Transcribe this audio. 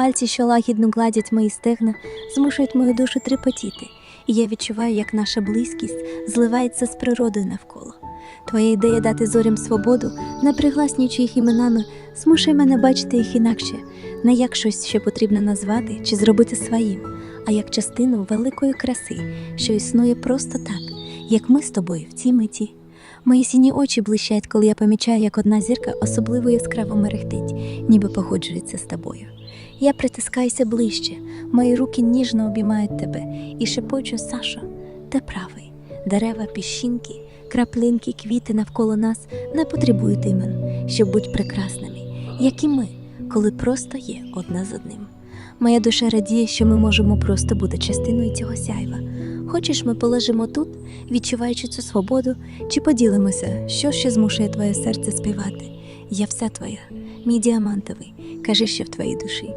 Пальці, що лагідно гладять мої стегна, змушують мою душу трепотіти, і я відчуваю, як наша близькість зливається з природою навколо. Твоя ідея дати зорям свободу, не пригласнюючи їх іменами, змушує мене бачити їх інакше, не як щось, що потрібно назвати чи зробити своїм, а як частину великої краси, що існує просто так, як ми з тобою в цій меті. Мої сіні очі блищать, коли я помічаю, як одна зірка особливо яскраво мерехтить, ніби погоджується з тобою. Я притискаюся ближче, мої руки ніжно обіймають тебе і шепочу, Сашо, ти правий. Дерева, піщинки, краплинки, квіти навколо нас не потребують імен, щоб бути прекрасними, як і ми, коли просто є одна з одним. Моя душа радіє, що ми можемо просто бути частиною цього сяйва. Хочеш, ми полежимо тут, відчуваючи цю свободу, чи поділимося, що ще змушує твоє серце співати? Я вся твоя, мій діамантовий, кажи, що в твоїй душі.